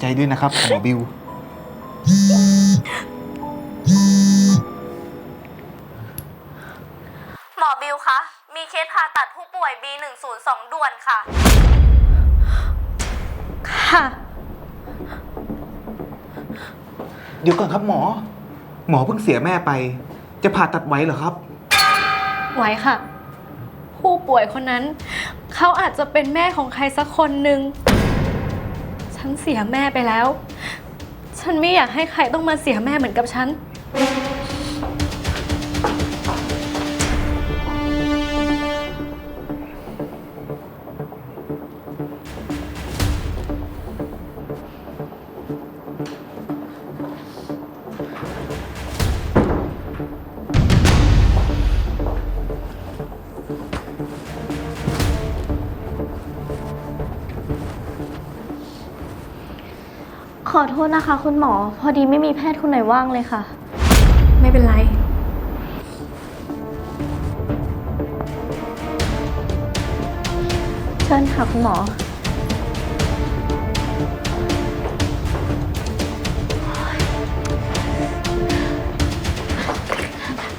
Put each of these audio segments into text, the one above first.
ใจด้วยนะครับหมอบิว หมอบิวคะ มีเคสผ่าตัดผู้ป่วย B102 ด่วนค่ะ ค่ะ เดี๋ยวก่อนครับหมอ หมอเพิ่งเสียแม่ไป จะผ่าตัดไว้เหรอครับไว้ค่ะ ผู้ป่วยคนนั้น เขาอาจจะเป็นแม่ของใครสักคนหนึ่งฉั นเสียแม่ไปแล้ว ฉันไม่อยากให้ใครต้องมาเสียแม่เหมือนกับฉัน อโทษนะคะ คุณหมอ พอดีไม่มีแพทย์คนไหนว่างเลยค่ะ ไม่เป็นไร เชิญค่ะคุณหมอ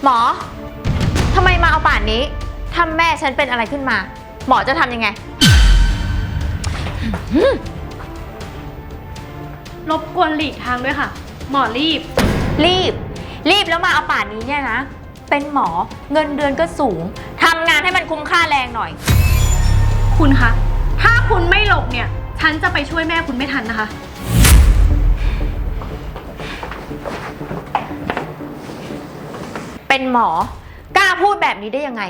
หมอ ทำไมมาเอาป่านนี้ ถ้าแม่ฉันเป็นอะไรขึ้นมา หมอจะทำยังไง รบกวนหลีกทางด้วยค่ะ หมอรีบ รีบ รีบแล้วมาเอาป่านนี้เนี่ยนะ เป็นหมอเงินเดือนก็สูงทำงานให้มันคุ้มค่าแรงหน่อย คุณคะ ถ้าคุณไม่หลบเนี่ย ฉันจะไปช่วยแม่คุณไม่ทันนะคะ เป็นหมอกล้าพูดแบบนี้ได้ยังไง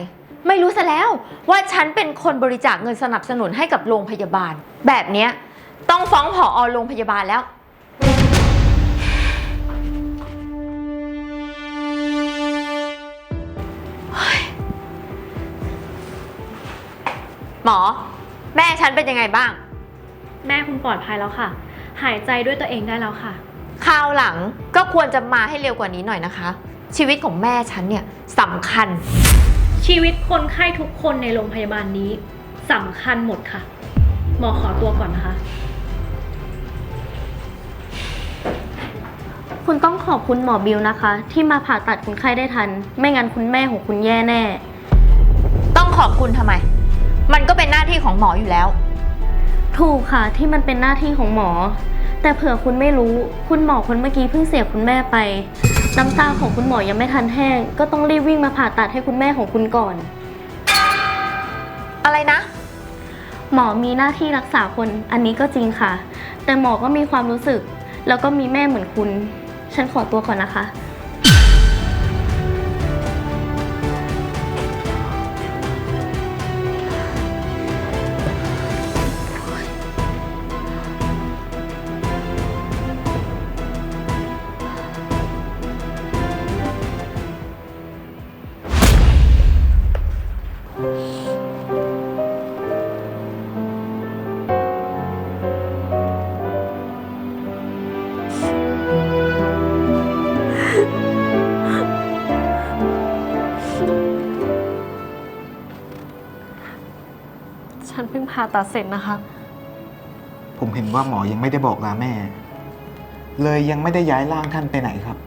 ไม่รู้ซะแล้วว่าฉันเป็นคนบริจาคเงินสนับสนุนให้กับโรงพยาบาล แบบเนี้ยต้องฟ้องผอโรงพยาบาลแล้ว หมอ แม่ฉันเป็นยังไงบ้าง แม่คุณปลอดภัยแล้วค่ะ หายใจด้วยตัวเองได้แล้วค่ะ คราวหลังก็ควรจะมาให้เร็วกว่านี้หน่อยนะคะ ชีวิตของแม่ฉันเนี่ยสำคัญ ชีวิตคนไข้ทุกคนในโรงพยาบาลนี้สำคัญหมดค่ะ หมอขอตัวก่อนนะคะ คุณต้องขอบคุณหมอบิวนะคะ ที่มาผ่าตัดคนไข้ได้ทัน ไม่งั้นคุณแม่ของคุณแย่แน่ ต้องขอบคุณทำไม มันก็เป็นหน้าที่ของหมออยู่แล้ว ถูกค่ะที่มันเป็นหน้าที่ของหมอ แต่เผื่อคุณไม่รู้คุณหมอคนเมื่อกี้เพิ่งเสียคุณแม่ไป น้ำตาของคุณหมอยังไม่ทันแห้ง ก็ต้องรีบวิ่งมาผ่าตัดให้คุณแม่ของคุณก่อน อะไรนะ หมอมีหน้าที่รักษาคนอันนี้ก็จริงค่ะ แต่หมอก็มีความรู้สึก แล้วก็มีแม่เหมือนคุณ ฉันขอตัวก่อนนะคะ ฉันเพิ่งผ่าตัดเสร็จนะคะ ผมเห็นว่าหมอยังไม่ได้บอกลาแม่ เลยยังไม่ได้ย้ายร่างท่านไปไหนครับ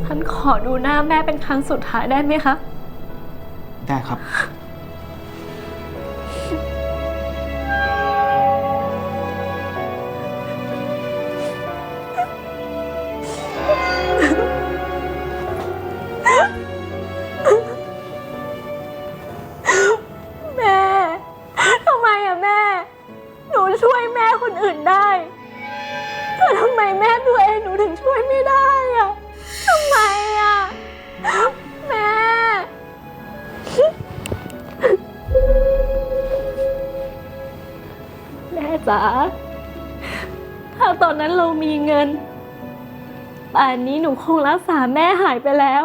ฉันขอดูหน้าแม่เป็นครั้งสุดท้ายได้ไหมคะ ได้ครับา ถ้าตอนนั้นเรามีเงิน ป่านนี้หนูคงรักษาแม่หายไปแล้ว